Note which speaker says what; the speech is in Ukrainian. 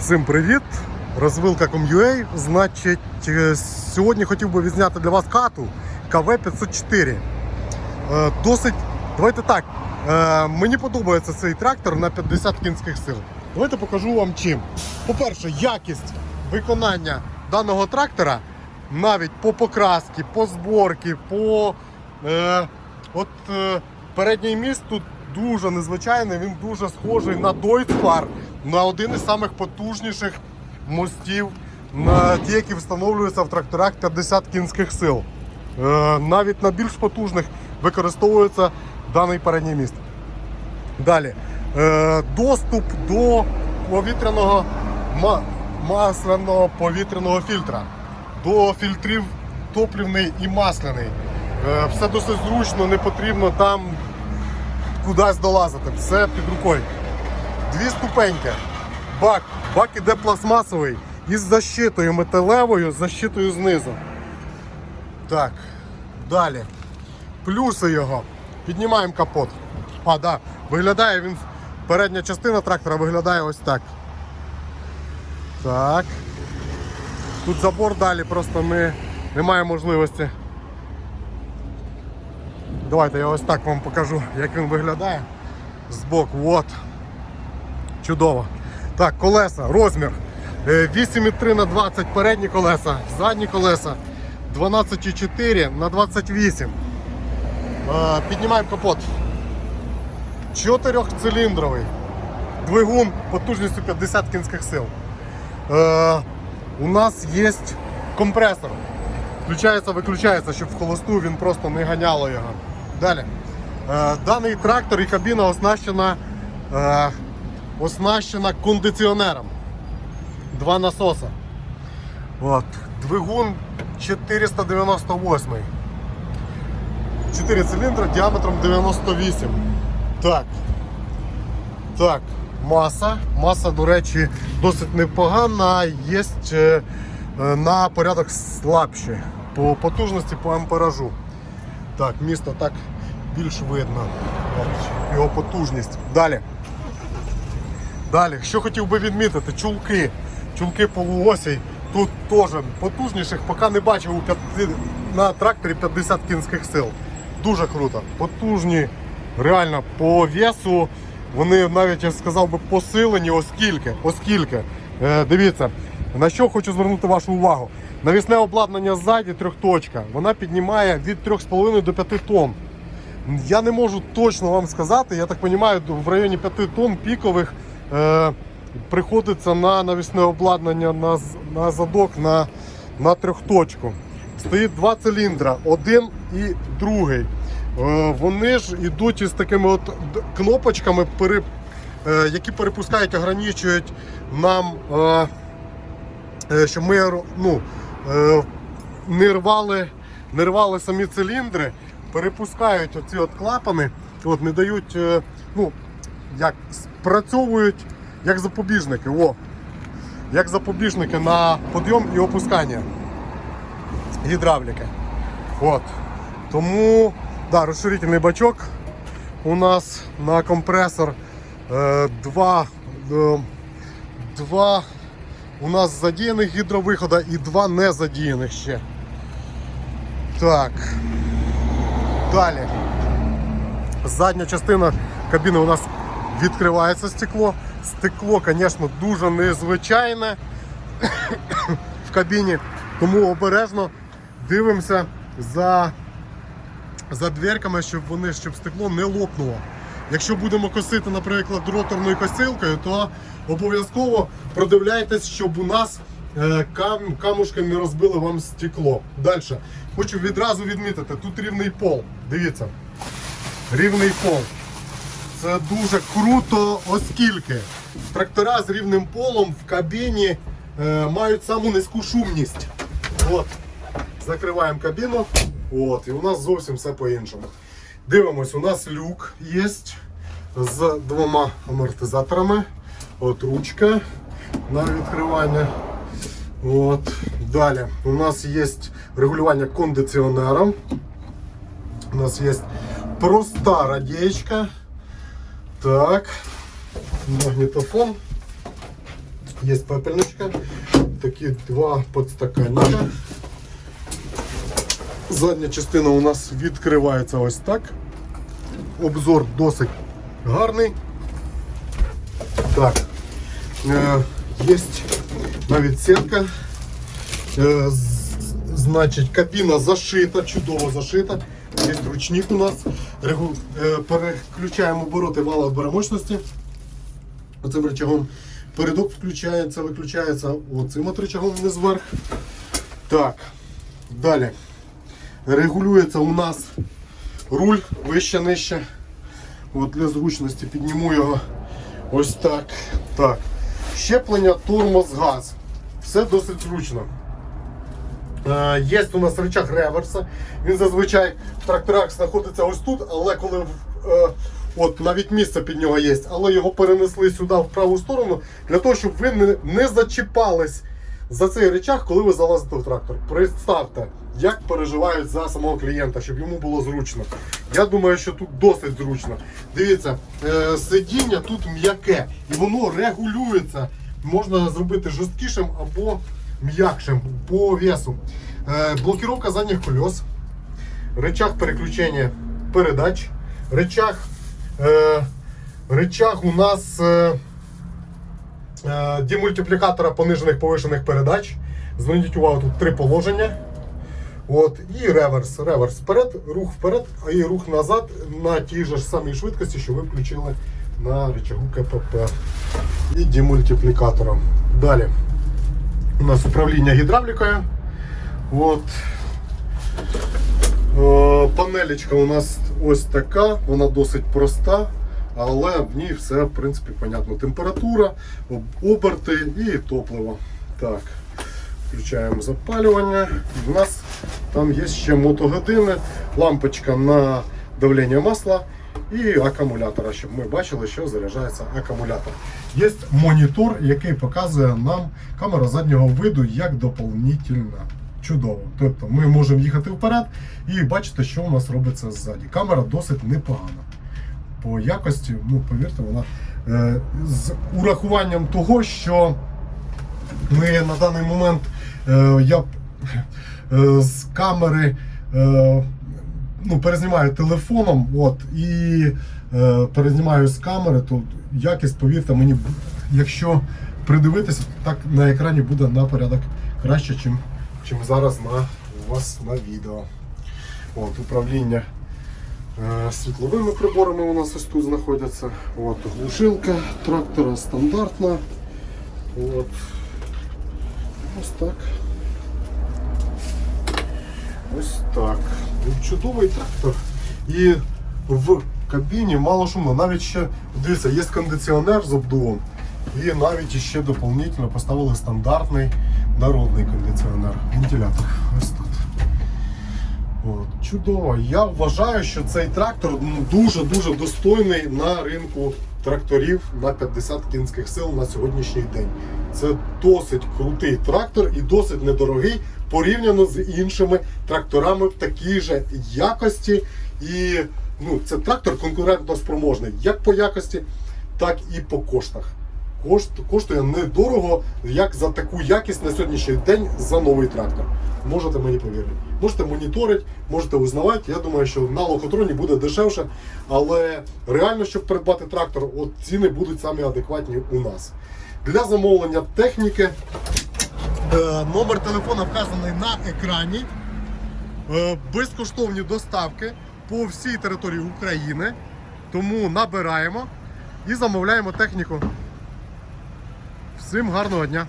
Speaker 1: Всім привіт! Розвилка.com.ua. Значить, е, сьогодні хотів би відзняти для вас кату КВ-504. Е, Досить, давайте так. е, Мені подобається цей трактор на 50 кінських сил. Давайте покажу вам чим. По-перше, якість виконання даного трактора навіть по покрасці, по зборці, по е, от е, передній міст тут дуже незвичайний, він дуже схожий на Deutz-Fahr, на один із самих потужніших мостів, на ті, які встановлюються в тракторах 50 кінських сил. Е, навіть на більш потужних використовується даний передній міст. Далі. Е, доступ до повітряного масляного повітряного фільтра, до фільтрів топлівний і масляний. Е, все досить зручно, не потрібно там кудись долазити. Все під рукою. Дві ступеньки. Бак. Бак іде пластмасовий із защитою металевою, з защитою знизу. Так. Далі. Плюси його. Піднімаємо капот. А, да. Виглядає він. Передня частина трактора виглядає ось так. Так. Тут забор далі, просто не, немає можливості. Давайте я ось так вам покажу, як він виглядає. Збоку. От. Чудово. Так, колеса, розмір. Е, 8,3 на 20 передні колеса, задні колеса 12,4 на 28. Е, Піднімаємо капот. Чотирьохциліндровий. Двигун потужністю 50 кінських сил. Е, у нас є компресор. Включається, виключається, щоб в холосту він просто не ганяло його. Далі. Е, даний трактор і кабіна оснащена, е, оснащена кондиціонером. Два насоса. От. Двигун 498. 4 циліндри діаметром 98. Так. Так, маса. Маса, до речі, досить непогана, є е, е, на порядок слабші. По потужності, по амперажу. Так, місто так більш видно. Його потужність. Далі. Далі, що хотів би відмітити, чулки. Чулки полуосій. Тут теж потужніших, поки не бачив у п'яти- на тракторі 50 кінських сил. Дуже круто. Потужні, реально по весу. Вони навіть я сказав би посилені, оскільки. оскільки. Е, дивіться, на що хочу звернути вашу увагу. Навісне обладнання ззаді трьохточка, вона піднімає від 3,5 до 5 тонн. Я не можу точно вам сказати, я так розумію, в районі 5 тонн пікових е, приходиться на навісне обладнання на, на задок на, на трьохточку. Стоїть два циліндра, один і другий. Е, вони ж йдуть із такими от кнопочками, пере, е, які перепускають, ограничують нам, е, е, щоб ми ну, е, не рвали, не рвали самі циліндри, перепускають оці от клапани, от, не дають, е, ну, як спрацьовують як запобіжники. О, як запобіжники на підйом і опускання гідравліки. От. Тому да, розширительний бачок у нас на компресор е, два, е, два у нас задіяних гідровихода і два не задіяних ще. Так. Далі. Задня частина кабіни у нас відкривається стекло. Стекло, звісно, дуже незвичайне в кабіні, тому обережно дивимося за, за дверками, щоб вони щоб стекло не лопнуло. Якщо будемо косити, наприклад, роторною косилкою, то обов'язково продивляйтесь, щоб у нас е, кам, камушки не розбили вам стекло. Далі. Хочу відразу відмітити, тут рівний пол. Дивіться. Рівний пол. Це дуже круто, оскільки трактора з рівним полом в кабіні е, мають саму низьку шумність. От. Закриваємо кабіну. От, і у нас зовсім все по-іншому. Дивимось, у нас люк є з двома амортизаторами. От ручка на відкривання. От. Далі у нас є регулювання кондиціонером. У нас є проста радієчка. Так. Магнітофон. Є пепельничка, такі два подстаканника. Задня частина у нас відкривається ось так. Обзор досить гарний. Так, е, є навіть сітка. Е, значить, кабіна зашита, чудово зашита. Є ручник у нас. Е, переключаємо обороти вала обора. Оцим рычагом передок включається, виключається оцим от рычагом вниз вверх. Так, далі. Регулюється у нас руль вище нижче. От для зручності підніму його ось так. Так. Щеплення, тормоз, газ. Все досить зручно. Е, Є у нас рычаг реверса. Він зазвичай в тракторах знаходиться ось тут, але коли е, от навіть місце під нього є, але його перенесли сюди в праву сторону для того, щоб ви не, не зачіпались за цей рычаг, коли ви залазите в трактор. Представте, як переживають за самого клієнта, щоб йому було зручно. Я думаю, що тут досить зручно. Дивіться, е, сидіння тут м'яке і воно регулюється. Можна зробити жорсткішим або м'якшим по весу. Е, блокировка задніх колес, рычаг переключення передач, рычаг, е, рычаг у нас е, е, демультиплікатора понижених повишених передач. Зверніть увагу, тут три положення. От, і реверс. Реверс вперед, рух вперед, а і рух назад на тій же ж самій швидкості, що ви включили на рычагу КПП. І демультиплікатором. Далі. У нас управління гідравлікою. От. Е, Панелечка у нас ось така, вона досить проста, але в ній все в принципі понятно. Температура, оберти і топливо. Так, включаємо запалювання. В нас там є ще мотогодини, лампочка на давлення масла і акумулятора, щоб ми бачили, що заряджається акумулятор. Є монітор, який показує нам камера заднього виду як доповнительна. Чудово. Тобто ми можемо їхати вперед і бачити, що у нас робиться ззаді. Камера досить непогана. По якості, ну повірте, вона е, з урахуванням того, що ми на даний момент е, я е, з камери е, ну, перезнімаю телефоном от, і е, перезнімаю з камери, то якість, повірте мені, якщо придивитися, так на екрані буде на порядок краще, чим, чим зараз на, у вас на відео. От, управління е, світловими приборами у нас ось тут знаходяться. От, глушилка трактора стандартна. От. Ось так. Ось так. Чудовий трактор. І в кабіні мало шумно. Навіть ще, дивіться, є кондиціонер з обдувом. І навіть ще доповнительно поставили стандартний народний кондиціонер. Вентилятор. Ось тут. От, чудово. Я вважаю, що цей трактор ну, дуже-дуже достойний на ринку тракторів на 50 кінських сил на сьогоднішній день. Це досить крутий трактор і досить недорогий порівняно з іншими тракторами в такій же якості. І ну, це трактор конкурентно спроможний як по якості, так і по коштах. Кошт, коштує недорого, як за таку якість на сьогоднішній день за новий трактор. Можете мені повірити. Можете моніторити, можете узнавати. Я думаю, що на лохотроні буде дешевше, але реально, щоб придбати трактор, от ціни будуть самі адекватні у нас. Для замовлення техніки е, номер телефона вказаний на екрані. Е, безкоштовні доставки по всій території України. Тому набираємо і замовляємо техніку. Всім гарного дня!